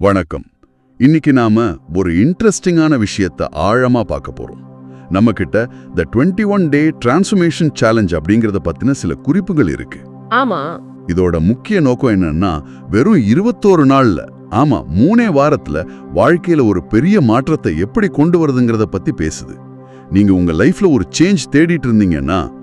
வணக்கம். இன்னைக்கு நாம ஒரு இன்ட்ரெஸ்டிங்கான விஷயத்தை ஆழமா பார்க்க போறோம். நம்ம கிட்ட the twenty one day transformation challenge அப்படிங்கறத பத்தின சில குறிப்புகள் இருக்கு. ஆமா. இதோட முக்கிய நோக்கம் என்னன்னா வெறும் இருபத்தோரு நாள்ல ஆமா மூணே வாரத்துல வாழ்க்கையில ஒரு பெரிய மாற்றத்தை எப்படி கொண்டு வருதுங்கிறத பத்தி பேசுது. நீங்க உங்க லைஃப்ல ஒரு சேஞ்ச் தேடிட்டு இருந்தீங்கன்னா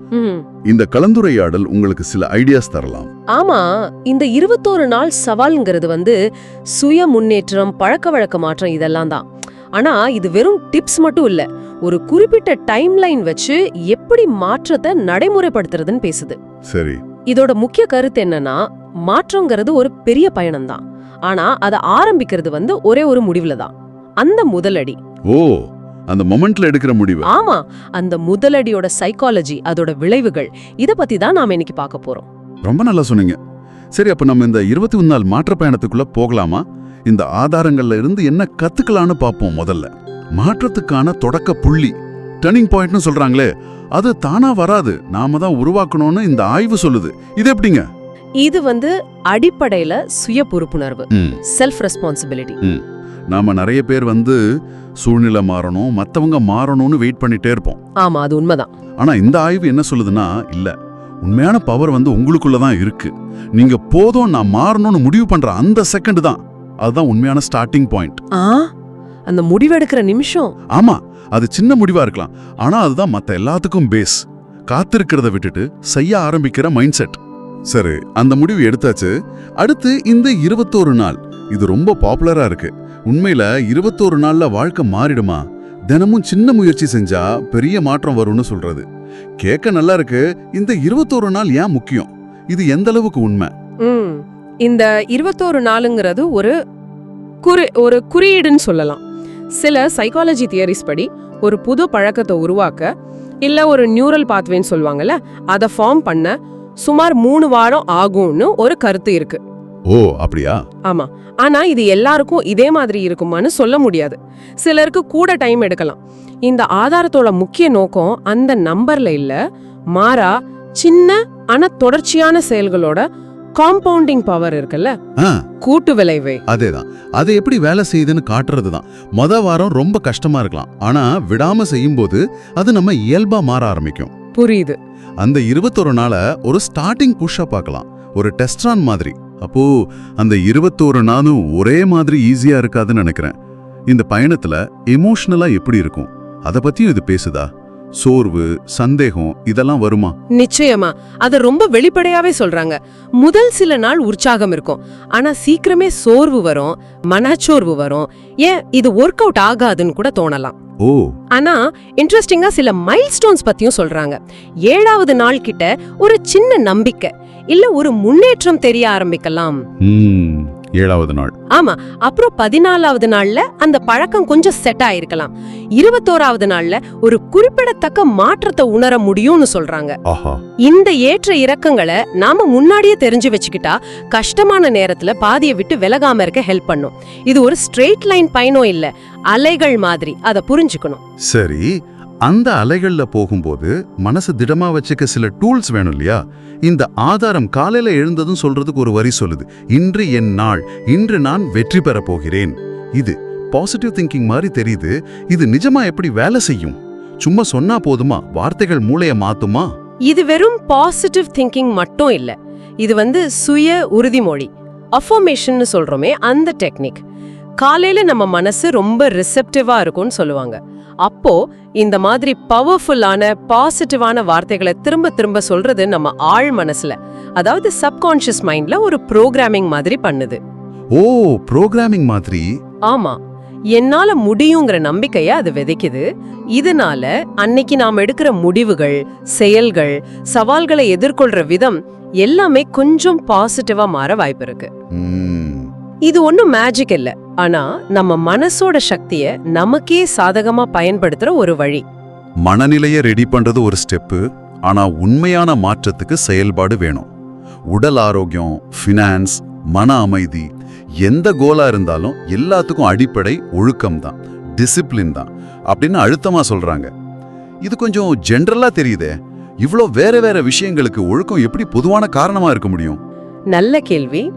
இந்த கலந்துரையாடல் உங்களுக்கு சில ஐடியாஸ் தரலாம். ஆமா இந்த இருபத்தோரு நாள் சவால்ங்கிறது வந்து சுய முன்னேற்றம் பழக்க வழக்க மாற்றம் இதெல்லாம் தான். ஆனா இது வெறும் டிப்ஸ் மட்டும் இல்ல. ஒரு குறிப்பிட்ட டைம் லைன் வச்சு எப்படி மாற்றத்தை நடைமுறைப்படுத்துறதுன்னு பேசுது. சரி. இதோட முக்கிய கருத்து என்னன்னா மாற்றங்கிறது ஒரு பெரிய பயணம் தான். ஆனா அதை ஆரம்பிக்கிறது வந்து ஒரே ஒரு முடிவுல தான். அந்த முதலடி. ஓ! அந்த மொமெண்ட்ல எடுக்கிற முடிவு. ஆமா அந்த முதலடியோட சைக்காலஜி அதோட விளைவுகள் இத பத்தி தான் நாம இன்னைக்கு பார்க்க போறோம். ரொம்ப நல்லா சொன்னீங்க. சரி அப்ப நம்ம இந்த இருபத்தி ஒன்று நாள் மாற்ற பயணத்துக்குள்ள போகலாமா? இந்த ஆதாரங்கள்ல இருந்து என்ன கத்துக்கலான்னு பார்ப்போம் முதல்ல. மாற்றத்துக்கான தொடக்க புள்ளி டர்னிங் பாயிண்ட்னு சொல்றாங்களே அது தானா வராது. நாம தான் உருவாக்கணும்னு இந்த ஆய்வு சொல்லுது. இது எப்படிங்க? இது வந்து அடிப்படையில சுய பொறுப்புணர்வு செல்ஃப் ரெஸ்பான்சிபிலிட்டி நாம நிறைய பேர் வந்து சூழ்நிலை மாறணும் மத்தவங்க மாறணும்னு வெயிட் பண்ணிட்டே இருப்போம். ஆமா அது உண்மைதான். ஆனா இந்த ஆய்வு என்ன சொல்லுதுன்னா இல்ல உண்மையான பவர் வந்து உங்களுக்குள்ள தான் இருக்கு. நீங்க போதும் நான் மாறணும்னு முடிவு பண்ற அந்த செகண்ட் தான். அதுதான் உண்மையான ஸ்டார்டிங் பாயிண்ட் ஆ? அந்த முடிவெடுக்கிற நிமிஷம். ஆமா அது சின்ன முடிவா இருக்கலாம். ஆனா அதுதான் மத்த எல்லாத்துக்கும் பேஸ் காத்திருக்கிறத விட்டுட்டு செய்ய ஆரம்பிக்கிற மைண்ட் செட் சரி அந்த முடிவு எடுத்தாச்சு. அடுத்து இந்த இருபத்தோரு நாள். இது ரொம்ப பாப்புலரா இருக்கு. உண்மையில இருபத்தோரு நாள்ல வாழ்க்கை மாறிடுமா? தினமும் சின்ன முயற்சி செஞ்சா பெரிய மாற்றம் வரும்னு சொல்றது. கேட்க நல்லா இருக்கு இந்த இருபத்தோரு நாள் ஏன் முக்கியம்? இது எந்த அளவுக்கு உண்மை? ம் இந்த இருபத்தோரு நாளுங்கிறது ஒரு குறி ஒரு குறியீடுன்னு சொல்லலாம். சில சைக்காலஜி தியரிஸ் படி ஒரு புது பழக்கத்தை உருவாக்க இல்ல ஒரு நியூரல் பாத்வேன்னு சொல்லுவாங்கல்ல அதை ஃபார்ம் பண்ண சுமார் மூணு வாரம் ஆகும்னு ஒரு கருத்து இருக்குது ஓ அப்படியா? ஆமா. ஆனா இது எல்லாருக்கும் இதே மாதிரி இருக்குமான்னு சொல்ல முடியாது. சிலருக்கு கூட டைம் எடுக்கலாம். இந்த ஆதாரத்தோட முக்கிய நோக்கம் அந்த நம்பர்ல இல்ல மாறா சின்ன ஆனா தொடர்ச்சியான செயல்களோட காம்பவுண்டிங் பவர் இருக்குல்ல? கூட்டு விளைவு. அதேதான். அது எப்படி வேலை செய்யுதுன்னு காட்டுறது தான் மொத வாரம் ரொம்ப கஷ்டமா இருக்கலாம். ஆனா விடாம செய்யும்போது அது நம்ம இயல்பா மாற ஆரம்பிக்கும். புரியுது. அந்த இருபத்தொரு நாளை ஒரு ஸ்டார்டிங் புஷ்ஷா பார்க்கலாம். ஒரு டெஸ்ட்ரான் மாதிரி. அப்போ அந்த இருபத்தோரு நாளும் ஒரே மாதிரி ஈஸியா இருக்காதுன்னு நினைக்கிறேன். இந்த பயணத்துல எமோஷனலா எப்படி இருக்கும்? அதை பத்தியும் இது பேசுதா? சோர்வு சந்தேகம் இதெல்லாம் வருமா? நிச்சயமா. அத ரொம்ப வெளிப்படையாவே சொல்றாங்க. முதல் சில நாள் உற்சாகம் இருக்கும். ஆனா சீக்கிரமே சோர்வு வரும் மனச்சோர்வு வரும். ஏன்? இது ஒர்க் அவுட் ஆகாதுன்னு கூட தோணலாம். ஓ. ஆனா இன்ட்ரெஸ்டிங்கா சில மைல்ஸ்டோன்ஸ் பத்தியும் சொல்றாங்க. ஏழாவது நாள் கிட்ட ஒரு சின்ன நம்பிக்கை இல்ல ஒரு முன்னேற்றம் தெரிய ஆரம்பிக்கலாம். ஏழாவது நாள். ஆமா அப்புறம் பதினாலாவது நாள்ல அந்த பழக்கம் கொஞ்சம் செட் ஆயிருக்கலாம். இருபத்தோராவது நாள்ல ஒரு குறிப்பிடத்தக்க மாற்றத்தை உணர முடியும்னு சொல்றாங்க. இந்த ஏற்ற இறக்கங்களை நாம முன்னாடியே தெரிஞ்சு வச்சுக்கிட்டா கஷ்டமான நேரத்துல பாதியை விட்டு விலகாம இருக்க ஹெல்ப் பண்ணும். இது ஒரு ஸ்ட்ரெயிட் லைன் பயணம் இல்ல அலைகள் மாதிரி. அத புரிஞ்சுக்கணும். சரி அந்த அலைகள்ல போகும்போது மனசு திடமா வச்சுக்க சில டூல்ஸ் வேணும் இல்லையா? இந்த ஆதாரம் காலையில எழுந்ததும் சொல்றதுக்கு ஒரு வரி சொல்லுது. இன்று என் நாள் இன்று நான் வெற்றி பெற போகிறேன். இது பாசிட்டிவ் திங்கிங் மாதிரி தெரியுது. இது நிஜமா எப்படி வேலை செய்யும்? சும்மா சொன்னா போதுமா? வார்த்தைகள் மூளைய மாத்துமா? இது வெறும் பாசிட்டிவ் திங்கிங் மட்டும் இல்ல. இது வந்து சுய உறுதிமொழி அஃபர்மேஷன்னு சொல்றோமே அந்த டெக்னிக் காலையில நம்ம மனசு ரொம்ப ரிசெப்டிவா இருக்கும்னு சொல்லுவாங்க. அப்போ இந்த மாதிரி பவர்ஃபுல்லான பாசிட்டிவான வார்த்தைகளை திரும்ப திரும்ப சொல்றது நம்ம ஆழ் மனசுல. அதாவது சப்கான்ஷியஸ் மைண்ட்ல ஒரு ப்ரோக்ராமிங் மாதிரி பண்ணுது. ஓ ப்ரோக்ராமிங் மாதிரி? ஆமா. என்னால முடியுங்கிற நம்பிக்கைய அது விதைக்குது. இதனால அன்னைக்கு நாம் எடுக்கிற முடிவுகள் செயல்கள் சவால்களை எதிர்கொள்ற விதம் எல்லாமே கொஞ்சம் பாசிட்டிவா மாற வாய்ப்பு இருக்கு. இது ஒண்ணும் மேஜிக் இல்ல. ஆனா நம்ம மனசோட சக்திய நமக்கே சாதகமா பயன்படுத்துற ஒரு வழி. மனநிலைய ரெடி பண்றது ஒரு ஸ்டெப்பு ஆனா உண்மையான மாற்றத்துக்கு செயல்பாடு வேணும். உடல் ஆரோக்கியம் ஃபினான்ஸ் மன அமைதி எந்த கோலா இருந்தாலும் எல்லாத்துக்கும் அடிப்படை ஒழுக்கம் தான் டிசிப்ளின் தான் அப்படின்னு அழுத்தமா சொல்றாங்க. இது கொஞ்சம் ஜென்ரலா தெரியுதே இவ்ளோ வேற வேற விஷயங்களுக்கு ஒழுக்கம் எப்படி பொதுவான காரணமா இருக்க முடியும்? நல்ல கேள்வி.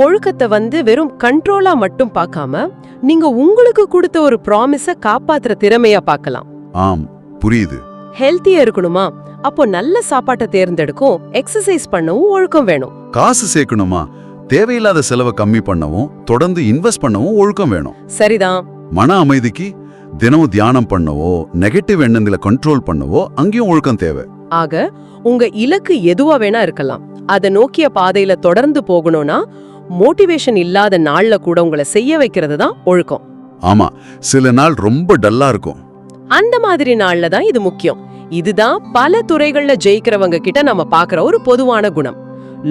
ஒழுக்கத்தை வந்து வெறும் கண்ட்ரோலா மட்டும் பார்க்காம நீங்க உங்களுக்கு கொடுத்த ஒரு ப்ராமிஸ காப்பாத்துற திறமையா பார்க்கலாம். ஆம் புரியுது. ஹெல்த்தியா இருக்கணுமா? அப்போ நல்ல சாப்பாட்டை தேர்ந்தெடுக்கும் எக்ஸசைஸ் பண்ணவும் ஒழுக்கம் வேணும். காசு சேர்க்கணுமா? தேவையில்லாத செலவை கம்மி பண்ணவும் தொடர்ந்து இன்வெஸ்ட் பண்ணவும் ஒழுக்கம் வேணும். சரிதான். மன அமைதிக்கு தினமும் தியானம் பண்ணவோ நெகட்டிவ் எண்ணங்களை கண்ட்ரோல் பண்ணவோ அங்கேயும் ஒழுக்கம் தேவை. ஆக உங்க இலக்கு எதுவா வேணா இருக்கலாம். அத நோக்கிய பாதையில தொடர்ந்து போகணும்னா மோட்டிவேஷன் இல்லாத நாள்ல கூட உங்களை செய்ய வைக்கிறது தான் ஒழுக்கம். ஆமா சில நாள் ரொம்ப டல்லா இருக்கும். அந்த மாதிரி நாள்ல தான் இது முக்கியம். இதுதான் பல துறைகள்ல ஜெயிக்கிறவங்க கிட்ட நம்ம பார்க்கற ஒரு பொதுவான குணம்.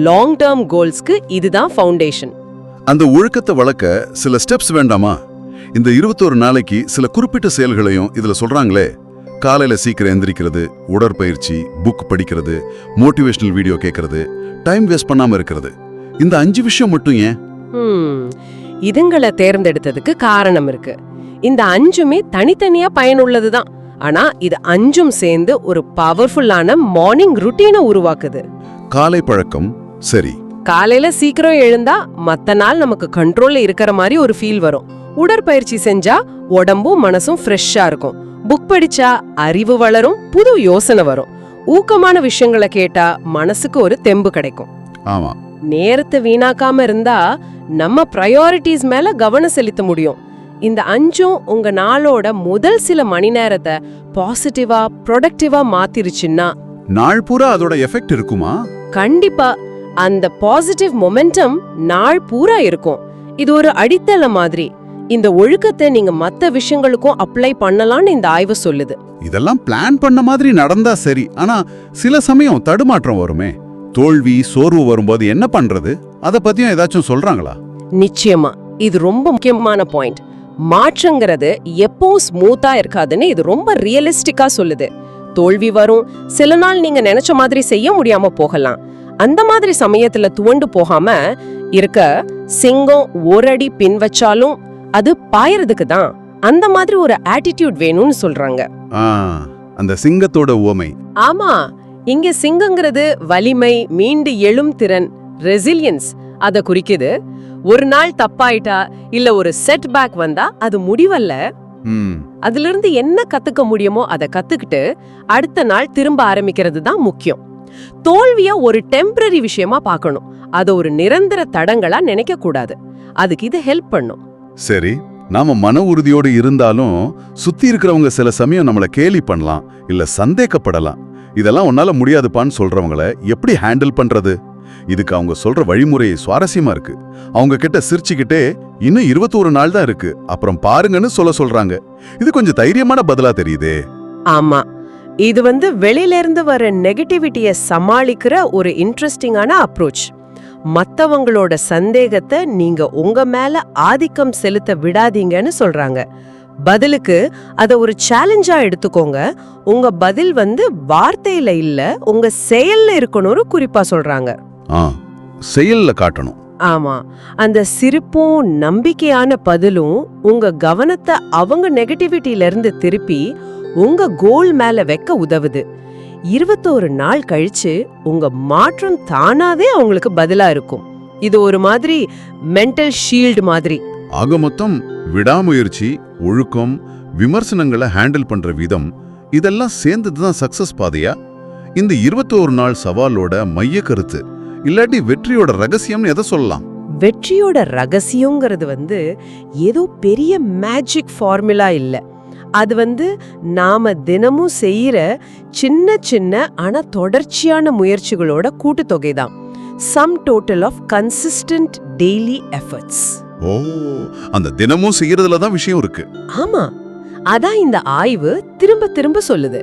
லாங் டேர்ம் கோல்ஸ்க்கு இதுதான் ஃபவுண்டேஷன் அந்த ஒழுக்கத்தை வளர்க்க சில ஸ்டெப்ஸ் வேண்டாமா? இந்த இருபத்தோரு நாளைக்கு சில குறிப்பிட்ட செயல்களையும் இதுல சொல்றாங்களே. காலையில சீக்கிரம் எந்திரிக்கிறது உடற்பயிற்சி புக் படிக்கிறது மோட்டிவேஷனல் வீடியோ கேட்கறது டைம் வேஸ்ட் பண்ணாம இருக்கிறது. இந்த அஞ்சு விஷயம் மட்டும் ஏன்? இதுங்களை தேர்ந்தெடுத்ததுக்கு காரணம் இருக்கு. இந்த அஞ்சுமே தனித்தனியா பயனுள்ளது தான் ஆனா இது அஞ்சும் சேர்ந்து ஒரு பவர்ஃபுல்லான மார்னிங் ருட்டீனை உருவாக்குது. காலை பழக்கம் சரி. காலையில சீக்கிரம் எழுந்தா மத்த நாள் நமக்கு கண்ட்ரோல்ல இருக்கிற மாதிரி ஒரு ஃபீல் வரும். உடற்பயிற்சி செஞ்சா உடம்பும் மனசும் ஃப்ரெஷ்ஷா இருக்கும். புக் படிச்சா அறிவு வளரும் புது யோசனை வரும். ஊக்கமான விஷயங்களை கேட்டா மனசுக்கு ஒரு தெம்பு கிடைக்கும். ஆமா. நேரத்தை வீணாக்காம இருந்தா நம்ம ப்ரையாரிட்டிஸ் மேல கவனம் செலுத்த முடியும். இந்த அஞ்சும் உங்க நாளோட முதல் சில மணி நேரத்தை பாசிட்டிவா ப்ரொடக்டிவா மாத்திருச்சுன்னா நாள் பூரா அதோட எஃபெக்ட் இருக்குமா? கண்டிப்பா. அந்த பாசிட்டிவ் மொமெண்டம் நாள் பூரா இருக்கும். இது ஒரு அடித்தளம் மாதிரி. இந்த ஒழுக்கத்தை நீங்க மத்த விஷயங்களுக்கும் அப்ளை பண்ணலாம்னு இந்த ஆய்வு சொல்லுது. இதெல்லாம் பிளான் பண்ண மாதிரி நடந்தா சரி. ஆனா சில சமயம் தடுமாற்றம் வருமே. தோல்வி சோர்வு வரும்போது என்ன பண்றது? அத பத்தியும் ஏதாச்சும் சொல்றாங்களா? நிச்சயமா. இது ரொம்ப முக்கியமான பாயிண்ட் மாற்றங்கிறது எப்பவும் ஸ்மூத்தா இருக்காதுன்னு இது ரொம்ப ரியலிஸ்டிக்கா சொல்லுது. தோல்வி வரும். சில நாள் நீங்க நினைச்ச மாதிரி செய்ய முடியாம போகலாம். அந்த மாதிரி சமயத்துல துவண்டு போகாம இருக்க சிங்கம் ஒரு அடி பின் வச்சாலும் அது பாயறதுக்கு தான். அந்த மாதிரி ஒரு ஆட்டிடியூட் வேணும்னு சொல்றாங்க. ஆ, அந்த சிங்கத்தோட உவமை. ஆமா. இங்க சிங்கங்கிறது வலிமை மீண்டு எழும் திறன் ரெசிலியன்ஸ் அத குறிக்குது ஒரு நாள் தப்பாயிட்டா இல்ல ஒரு செட் பேக் வந்தா அது முடிவல்ல. ம், அதிலிருந்து என்ன கத்துக்க முடியுமோ அதை கத்துக்கிட்டு அடுத்த நாள் திரும்ப ஆரம்பிக்கிறது தான் முக்கியம். தோல்விய ஒரு டெம்பரரி விஷயமா பார்க்கணும். அத ஒரு நிரந்தர தடங்களா நினைக்க கூடாது அதுக்கு இது ஹெல்ப் பண்ணும். சரி நாம மன உறுதியோடு இருந்தாலும் சுத்தி இருக்கிறவங்க சில சமயம் நம்மள கேலி பண்ணலாம் இல்ல சந்தேகப்படலாம். இதெல்லாம் உன்னால முடியாதுப்பான்னு சொல்றவங்கள எப்படி ஹேண்டில் பண்றது? இதுக்கு அவங்க சொல்ற வழிமுறை சுவாரஸ்யமா இருக்கு. அவங்க கிட்ட சிரிச்சுக்கிட்டே இன்னும் இருபத்தோரு நாள் தான் இருக்கு. அப்புறம் பாருங்கன்னு சொல்ல சொல்றாங்க. இது கொஞ்சம் தைரியமான பதிலா தெரியுதே. ஆமா. இது வந்து வெளியில இருந்து வர நெகட்டிவிட்டிய சமாளிக்கிற ஒரு இன்ட்ரெஸ்டிங்கான அப்ரோச் மத்தவங்களோட சந்தேகத்தை நீங்க உங்க மேல ஆதிக்கம் செலுத்த விடாதீங்கன்னு சொல்றாங்க. பதிலுக்கு அத ஒரு சேலஞ்சா எடுத்துக்கோங்க. உங்க பதில் வந்து வார்த்தையில இல்ல உங்க செயல்ல இருக்கணும்னு குறிப்பா சொல்றாங்க. ஆ செயல்ல காட்டணும். ஆமா. அந்த சிரிப்பும் நம்பிக்கையான பதிலும் உங்க கவனத்தை அவங்க நெகட்டிவிட்டில இருந்து திருப்பி உங்க கோல் மேல வைக்க உதவுது. இருபத்தோரு நாள் கழிச்சு உங்க மாற்றம் தானாவே அவங்களுக்கு பதிலா இருக்கும். இது ஒரு மாதிரி மென்டல் ஷீல்டு மாதிரி. ஆக மொத்தம் விடாமுயற்சி ஒழுக்கம் விமர்சனங்களை ஹேண்டில் பண்ற விதம் இதெல்லாம் சேர்ந்தது தான் சக்சஸ் பாதையா? இந்த இருபத்தோரு நாள் சவாலோட மைய கருத்து இல்லாட்டி வெற்றியோட ரகசியம்னு எதை சொல்லலாம்? வெற்றியோட ரகசியங்கிறது வந்து ஏதோ பெரிய மேஜிக் ஃபார்முலா இல்லை. அது வந்து நாம தினமும் செய்யற சின்ன சின்ன ஆனா தொடர்ச்சியான முயற்சிகளோட கூட்டுத்தொகை தான். Sum total of consistent daily efforts ஓ அந்த தினமும் செய்யறதுல தான் விஷயம் இருக்கு. ஆமா அதான் இந்த ஆய்வு திரும்ப திரும்ப சொல்லுது.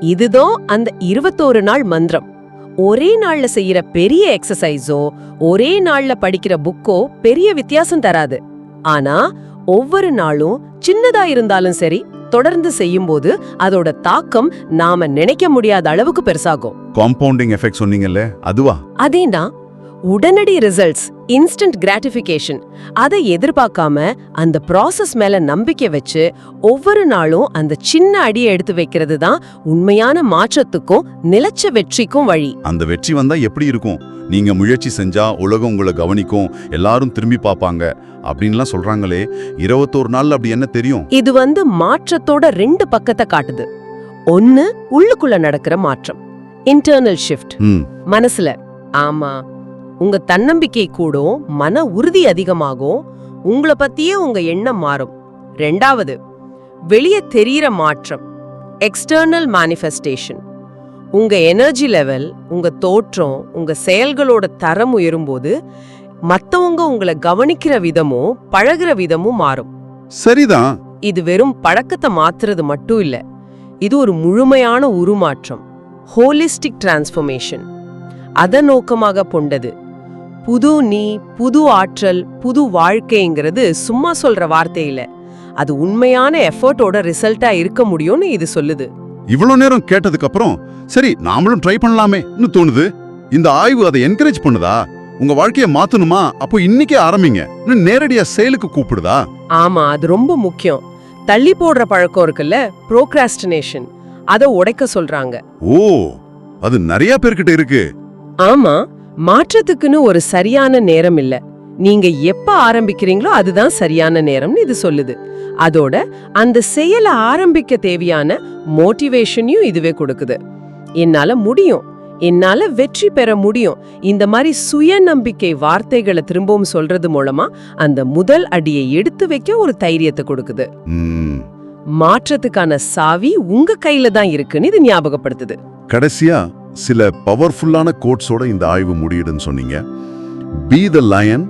இதுதான் அந்த இருபத்தோரு நாள் மந்திரம். ஒரே நாள்ல செய்யற பெரிய எக்ஸசைஸோ ஒரே நாள்ல படிக்கிற புக்கோ பெரிய வித்தியாசம் தராது. ஆனா ஒவ்வொரு நாளும் சின்னதா இருந்தாலும் சரி தொடர்ந்து செய்யும்போது அதோட தாக்கம் நாம நினைக்க முடியாத அளவுக்கு பெருசாகும். காம்பவுண்டிங் எஃபெக்ட் சொன்னீங்கல்ல அதுவா? அதேனா உடனடி ரிசல்ட்ஸ் இன்ஸ்டன்ட் கிராட்டிஃபிகேஷன் அதை எதிர்பார்க்காம அந்த ப்ராசஸ் மேல நம்பிக்கை வச்சு ஒவ்வொரு நாளும் அந்த சின்ன அடியை எடுத்து வைக்கிறது தான் உண்மையான மாற்றத்துக்கும் நிலைச்ச வெற்றிக்கும் வழி. அந்த வெற்றி வந்தா எப்படி இருக்கும்? நீங்க முயற்சி செஞ்சா உலகம் உங்களை கவனிக்கும் எல்லாரும் திரும்பி பார்ப்பாங்க அப்படின்லாம் சொல்றாங்களே இருபத்தோரு நாள்ல அப்படி என்ன தெரியும்? இது வந்து மாற்றத்தோட ரெண்டு பக்கத்தை காட்டுது. ஒன்னு உள்ளுக்குள்ள நடக்கிற மாற்றம். இன்டர்னல் ஷிஃப்ட் மனசுல. ஆமா. உங்க தன்னம்பிக்கை கூடும் மன உறுதி அதிகமாகும் உங்களை பத்தியே உங்க எண்ணம் மாறும். ரெண்டாவது வெளியே தெரியற மாற்றம் எக்ஸ்டர்னல் மேனிஃபெஸ்டேஷன் உங்க எனர்ஜி லெவல் உங்க தோற்றம் உங்க செயல்களோட தரம் உயரும்போது மத்தவங்க உங்களை கவனிக்கிற விதமும் பழகுற விதமும் மாறும். சரிதான். இது வெறும் பழக்கத்தை மாத்துறது மட்டும் இல்ல இது ஒரு முழுமையான உருமாற்றம் ஹோலிஸ்டிக் டிரான்ஸ்ஃபர்மேஷன் அத நோக்கமாக கொண்டது. புது நீ புது ஆற்றல் புது வாழ்க்கைங்கிறது சும்மா சொல்ற வார்த்தை இல்ல அது உண்மையான எஃபர்ட்டோட ரிசல்ட்டா இருக்க முடியும்னு இது சொல்லுது. இவ்வளவு நேரம் கேட்டதுக்கு அப்புறம் சரி நாமளும் ட்ரை பண்ணலாமேன்னு தோணுது. இந்த ஆய்வு அதை என்கரேஜ் பண்ணுதா? உங்க வாழ்க்கைய மாத்தணுமா? அப்போ இன்னைக்கே ஆரம்பிங்க நேரடியா செயலுக்கு கூப்பிடுதா? ஆமா அது ரொம்ப முக்கியம். தள்ளி போடுற பழக்கம் இருக்குல்ல ப்ரோக்ராஸ்டினேஷன் அத உடைக்க சொல்றாங்க. ஓ அது நிறைய பேர்கிட்ட இருக்கு. ஆமா மாற்றத்துக்குன்னு ஒரு சரியான நேரம் இல்ல. நீங்க எப்ப ஆரம்பிக்கிறீங்களோ அதுதான் சரியான நேரம்னு இது சொல்லுது. அதோட அந்த செயலை ஆரம்பிக்க தேவையான மோட்டிவேஷனையும் இதுவே கொடுக்குது. என்னால முடியும். என்னால வெற்றி பெற முடியும். இந்த மாதிரி சுயநம்பிக்கை வார்த்தைகளை திரும்பவும் சொல்றது மூலமா அந்த முதல் அடியை எடுத்து வைக்க ஒரு தைரியத்தை கொடுக்குது. ம், மாற்றத்துக்கான சாவி உங்க கையில தான் இருக்குன்னு இது ஞாபகப்படுத்துது. கடைசியா சில பவர்ஃபுல்லான கோட்ஸோட இந்த ஆய்வு முடியுதுன்னு சொன்னீங்க. Be the lion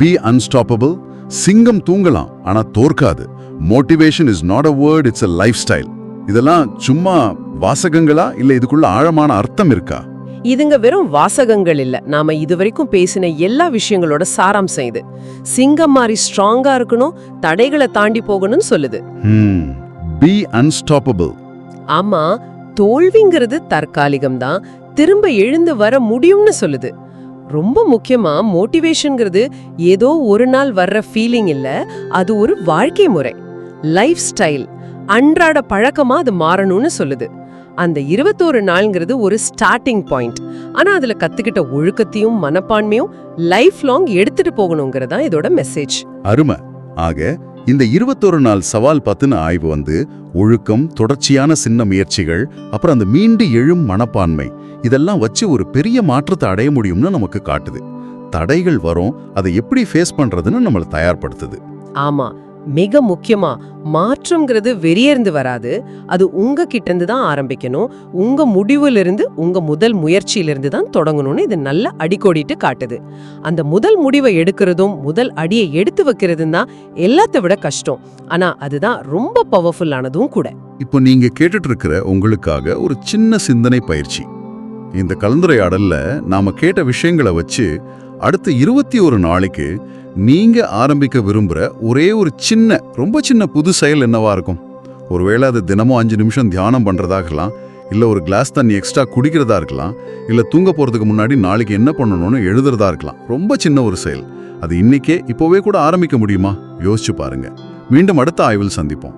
be unstoppable சிங்கம் தூங்கலாம் ஆனா தோற்காது. Motivation is not a word it's a lifestyle இதெல்லாம் சும்மா வாசகங்களா இல்ல இதுக்குள்ள ஆழமான அர்த்தம் இருக்கா? இதுங்க வெறும் வாசகங்கள் இல்ல. நாம இதுவரைக்கும் பேசின எல்லா விஷயங்களோட சாராம்சம் இது. சிங்கம் மாதிரி ஸ்ட்ராங்கா இருக்கணும் தடைகளை தாண்டி போகணும்னு சொல்லுது. பி அன்ஸ்டாப்பபிள் ஆமா தோல்விங்கிறது தற்காலிகம்தான். திரும்ப எழுந்து வர முடியும்னு சொல்லுது. ரொம்ப முக்கியமா மோட்டிவேஷன்ங்கிறது ஏதோ ஒரு நாள் வர்ற ஃபீலிங் இல்ல அது ஒரு வாழ்க்கை முறை. லைஃப் ஸ்டைல் அன்றாட பழக்கமா அது மாறணும்னு சொல்லுது. அந்த இருபத்தோரு நாள்ங்கிறது ஒரு ஸ்டார்டிங் பாயிண்ட் ஆனா அதுல கத்துக்கிட்ட ஒழுக்கத்தையும் மனப்பான்மையும் லைஃப் லாங் எடுத்துட்டு போகணுங்கிறதா இதோட மெசேஜ் அருமை. ஆக இந்த இருபத்தொரு நாள் சவால் பத்தின ஆய்வு வந்து ஒழுக்கம் தொடர்ச்சியான சின்ன முயற்சிகள் அப்புறம் அந்த மீண்டு எழும் மனப்பான்மை. இதெல்லாம் வச்சு ஒரு பெரிய மாற்றத்தை அடைய முடியும்னு நமக்கு காட்டுது. தடைகள் வரும் அதை எப்படி ஃபேஸ் பண்றதுன்னு நம்மளை தயார்படுத்துது. ஆமா மிக முக்கியமா மாற்றம்ங்கிறது வெளியேந்து வராது. அது உங்க கிட்ட இருந்து தான் ஆரம்பிக்கணும். உங்க முடிவுல இருந்து உங்க முதல் முயற்சியிலிருந்து தான் தொடங்கணும்னு இது நல்ல அடிக்கோடிட்டு காட்டுது. அந்த முதல் முடிவை எடுக்கிறதும் முதல் அடியை எடுத்து வைக்கிறதும் தான் எல்லாத்த விட கஷ்டம். ஆனா அதுதான் ரொம்ப பவர்ஃபுல்லானதும் கூட. இப்போ நீங்க கேட்டுட்டு இருக்கிற உங்களுக்காக ஒரு சின்ன சிந்தனை பயிற்சி. இந்த கலந்துரையாடல்ல நாம கேட்ட விஷயங்களை வச்சு அடுத்த இருபத்தி ஒரு நாளைக்கு நீங்க ஆரம்பிக்க விரும்புற ஒரே ஒரு சின்ன ரொம்ப சின்ன புது செயல் என்னவா இருக்கும்? ஒருவேளை அது தினமும் அஞ்சு நிமிஷம் தியானம் பண்றதாகலாம் இல்ல ஒரு கிளாஸ் தண்ணி எக்ஸ்ட்ரா குடிக்கிறதா இருக்கலாம் இல்ல தூங்க போறதுக்கு முன்னாடி நாளைக்கு என்ன பண்ணணும்னு எழுதுறதா இருக்கலாம். ரொம்ப சின்ன ஒரு செயல். அது இன்னைக்கே இப்போவே கூட ஆரம்பிக்க முடியுமா? யோசிச்சு பாருங்க. மீண்டும் அடுத்த ஆய்வில் சந்திப்போம்.